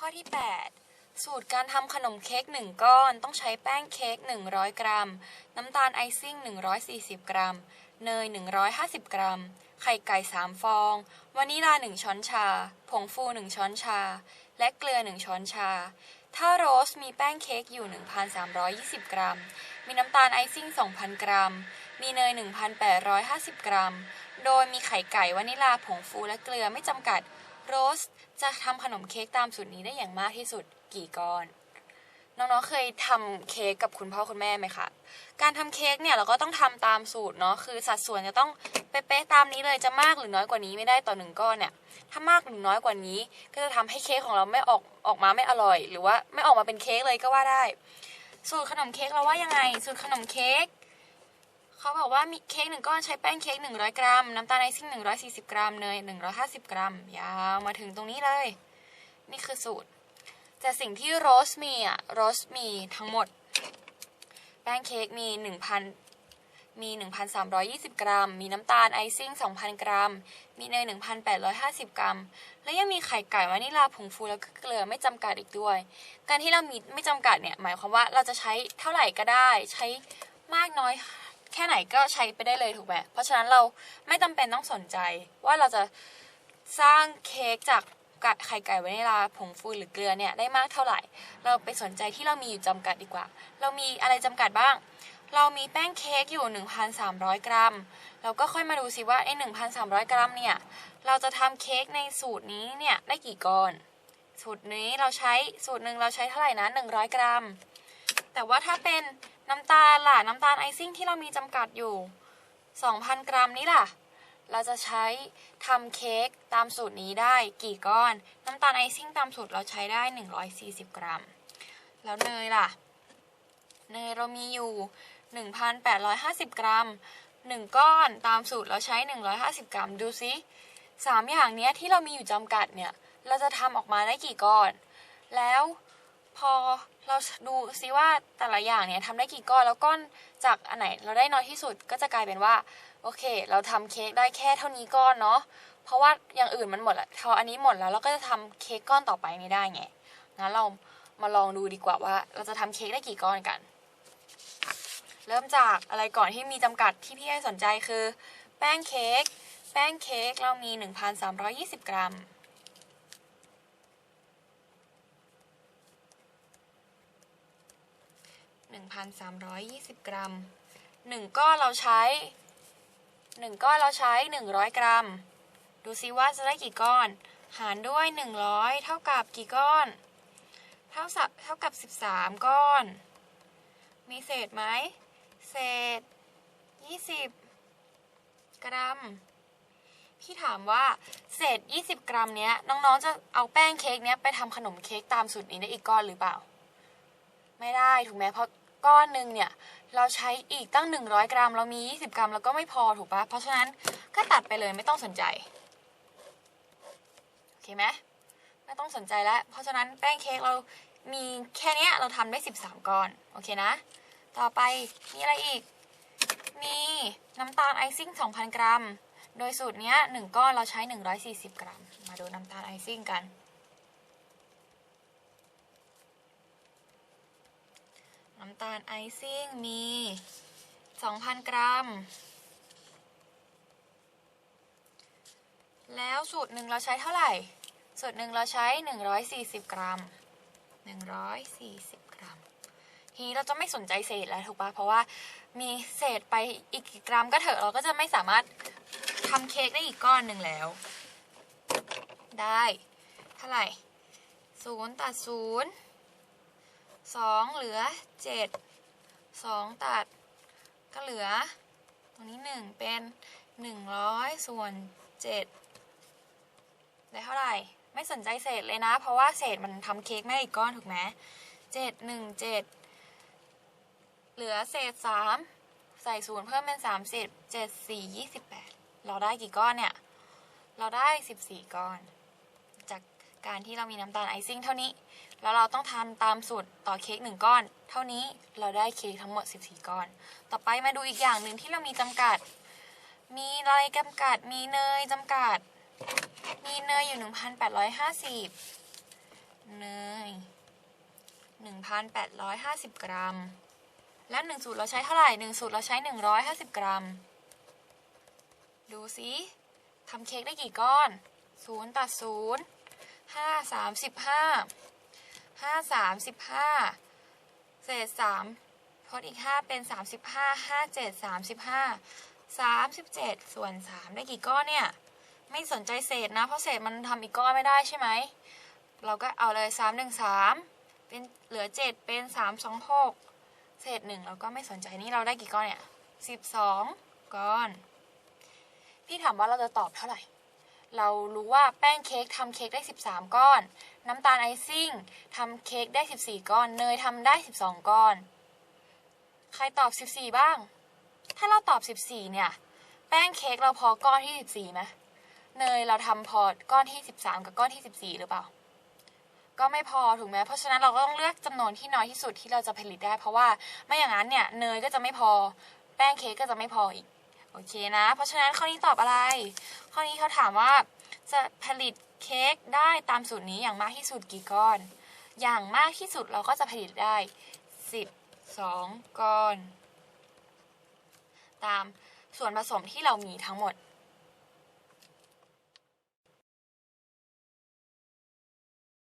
ข้อที่ 8 สูตรการทำขนมเค้ก1 ก้อนต้องใช้แป้งเค้ก 100 กรัม น้ำตาลไอซิ่ง 140 กรัม เนย 150 กรัม ไข่ไก่ 3 ฟอง วานิลา 1 ช้อนชา ผงฟู 1 ช้อนชา และเกลือ 1 ช้อนชา ถ้าโรสมีแป้งเค้กอยู่ 1,320 กรัม มีน้ำตาลไอซิ่ง 2,000 กรัม มีเนย 1,850 กรัม โดยมีไข่ไก่ วานิลา ผงฟู และเกลือไม่จำกัด โรสจะทำขนมเค้กตามสูตรนี้ได้อย่างมากที่สุดกี่ก้อน น้องๆเคยทำเค้กกับคุณพ่อคุณแม่ไหมคะ การทำเค้กเนี่ยเราก็ต้องทำตามสูตรเนาะ คือสัดส่วนจะต้องเป๊ะๆตามนี้เลย จะมากหรือน้อยกว่านี้ไม่ได้ต่อหนึ่งก้อนเนี่ย ถ้ามากหรือน้อยกว่านี้ ก็จะทำให้เค้กของเราไม่ออกออกมาไม่อร่อย หรือว่าไม่ออกมาเป็นเค้กเลยก็ว่าได้ สูตรขนมเค้กเราว่ายังไง สูตรขนมเค้ก เขาบอกว่ามีเค้กหนึ่งก้อนใช้แป้งเค้ก100กรัม น้ำตาลไอซิ่ง140กรัมเนย150กรัม ยาวมาถึงตรงนี้เลย นี่คือสูตร แต่สิ่งที่โรสมีอะโรสมีทั้งหมด แป้งเค้กมี1,000มี 1,320 กรัม มีน้ำตาลไอซิ่ง 2,000 กรัม มีเนย 1,850 กรัม และยังมีไข่ไก่วานิลาผงฟูแล้วก็เกลือไม่จำกัดอีกด้วย การที่เรามีไม่จำกัดเนี่ย หมายความว่าเราจะใช้เท่าไหร่ก็ได้ ใช้มากน้อย แค่ไหนก็ใช้ไปได้เลยถูกไหมเพราะฉะนั้นเราไม่จำเป็นต้องสนใจว่าเราจะสร้างเค้กจากไข่ไก่วานิลาผงฟูหรือเกลือเนี่ยได้มากเท่าไหร่ เราไปสนใจที่เรามีอยู่จำกัดดีกว่า เรามีอะไรจำกัดบ้าง เรามีแป้งเค้กอยู่ 1,300 กรัม เราก็ค่อยมาดูสิว่าไอ้1,300 กรัมเนี่ย เราจะทำเค้กในสูตรนี้เนี่ยได้กี่ก้อน สูตรนี้เราใช้สูตรหนึ่งเราใช้เท่าไหร่นะ100 กรัม แต่ว่าถ้าเป็นน้ำตาลล่ะ น้ำตาลไอซิ่งที่เรามีจำกัดอยู่ 2,000 กรัมนี้ล่ะ เราจะใช้ทำเค้กตามสูตรนี้ได้กี่ก้อน น้ำตาลไอซิ่งตามสูตรเราใช้ได้ 140 กรัม แล้วเนยล่ะ เนยเรามีอยู่ 1,850 กรัม 1 ก้อนตามสูตรเราใช้ 150 กรัม ดูซิสามอย่างเนี้ยที่เรามีอยู่จำกัดเนี่ย เราจะทำออกมาได้กี่ก้อน แล้วพอ เราดูซิว่าแต่ละอย่างเนี่ยทำได้กี่ก้อนแล้วก้อนจากอันไหนเราได้น้อยที่สุดก็จะกลายเป็นว่าโอเค เราทำเค้กได้แค่เท่านี้ก้อนเนาะเพราะว่าอย่างอื่นมันหมดละพออันนี้หมดแล้วเราก็จะทำเค้กก้อนต่อไปไม่ได้ไงงั้นเรามาลองดูดีกว่าว่า เราจะทำเค้กได้กี่ก้อนกัน เริ่มจากอะไรก่อนที่มีจำกัดที่พี่ให้สนใจคือ แป้งเค้กแป้งเค้กเรามี 1,320 กรัม 1,320 กรัม 1 ก้อนเราใช้ 1 ก้อนเราใช้ 100 กรัม ดูซิว่าจะได้กี่ก้อน หารด้วย 100 เท่ากับกี่ก้อน เท่าสับเท่ากับ 13 ก้อน มีเศษไหม เศษ 20 กรัม พี่ถามว่าเศษ 20 กรัมเนี้ยน้องๆ จะเอาแป้งเค้กเนี้ยไปทำขนมเค้กตามสูตรนี้ได้อีกก้อนหรือเปล่า ไม่ได้ถูกไหมเพราะ ก้อนหนึ่งเนี่ยเราใช้อีกตั้ง 100 กรัม เรามี 20 กรัม แล้วก็ไม่พอถูกปะเพราะฉะนั้นก็ตัดไปเลยไม่ต้องสนใจโอเคไหมไม่ต้องสนใจแล้ว เพราะฉะนั้นแป้งเค้กเรามีแค่นี้เราทำได้ 13 ก้อน โอเคนะ ต่อไปมีอะไรอีก มีน้ำตาลไอซิ่ง 2,000 กรัม โดยสูตรเนี้ย1ก้อนเราใช้ 140 กรัม มาดูน้ำตาลไอซิ่งกัน น้ำตาลไอซิ่งมี 2,000 กรัม แล้วสูตรหนึ่งเราใช้เท่าไหร่ สูตรหนึ่งเราใช้ 140 กรัม 140 กรัม ทีนี้เราจะไม่สนใจเศษแล้วถูกปะเพราะว่ามีเศษไปอีกกี่กรัมก็เถอะเราก็จะไม่สามารถทำเค้กได้อีกก้อนหนึ่งแล้ว ได้ เท่าไหร่ศูนย์ตัดศู นย์สองเหลือเจ็ดสองตัดก็เหลือ ตรงนี้หนึ่งเป็นหนึ่งร้อยส่วนเจ็ดได้เท่าไหร่ ไม่สนใจเศษเลยนะ เพราะว่าเศษมันทำเค้กไม่อีกก้อนถูกไหมเจ็ดหนึ่งเจ็ดเหลือเศษสามใส่ศูนย์เพิ่มเป็นสามสิบเจ็ดสี่ยี่สิบแปดเราได้กี่ก้อนเนี่ย เราได้สิบสี่ก้อน จากการที่เรามีน้ำตาลไอซิ่งเท่านี้ แล้วเราต้องทำตามสูตรต่อเค้กหนึ่งก้อน เท่านี้เราได้เค้กทั้งหมด 14 ก้อน ต่อไปมาดูอีกอย่างหนึ่งที่เรามีจำกัด มีอะไรจำกัด มีเนยจำกัด มีเนยอยู่ 1,850 เนย 1,850 กรัม และ1สูตรเราใช้เท่าไหร่1สูตรเราใช้ 150 กรัม ดูสิทำเค้กได้กี่ก้อน0ตัด0 5 35 5 35เศษ3ทดอีก5เป็น35 5 7 35 37ส่วน3ได้กี่ก้อนเนี่ย ไม่สนใจเศษนะ เพราะเศษมันทำอีกก้อนไม่ได้ใช่ไหม เราก็เอาเลย3 1 3เป็นเหลือ7เป็น3 2 6เศษ1เราก็ไม่สนใจนี่เราได้กี่ก้อนเนี่ย12ก้อน พี่ถามว่าเราจะตอบเท่าไหร่ เรารู้ว่าแป้งเค้กทำเค้กได้ 13 ก้อน น้ำตาลไอซิ่งทำเค้กได้ 14 ก้อน เนยทำได้ 12 ก้อน ใครตอบ 14 บ้าง ถ้าเราตอบ 14 เนี่ย แป้งเค้กเราพอก้อนที่ 14ไหมเนยเราทำพอก้อนที่ 13 กับก้อนที่ 14 หรือเปล่า ก็ไม่พอถูกไหมเพราะฉะนั้นเราก็ต้องเลือกจำนวนที่น้อยที่สุดที่เราจะผลิตได้ เพราะว่าไม่อย่างนั้นเนี่ยเนยก็จะไม่พอ แป้งเค้กก็จะไม่พออีก โอเคนะ เพราะฉะนั้นข้อนี้ตอบอะไร ข้อนี้เขาถามว่าจะผลิตเค้กได้ตามสูตรนี้อย่างมากที่สุดกี่ก้อน อย่างมากที่สุดเราก็จะผลิตได้ 12 ก้อน ตามส่วนผสมที่เรามีทั้งหมด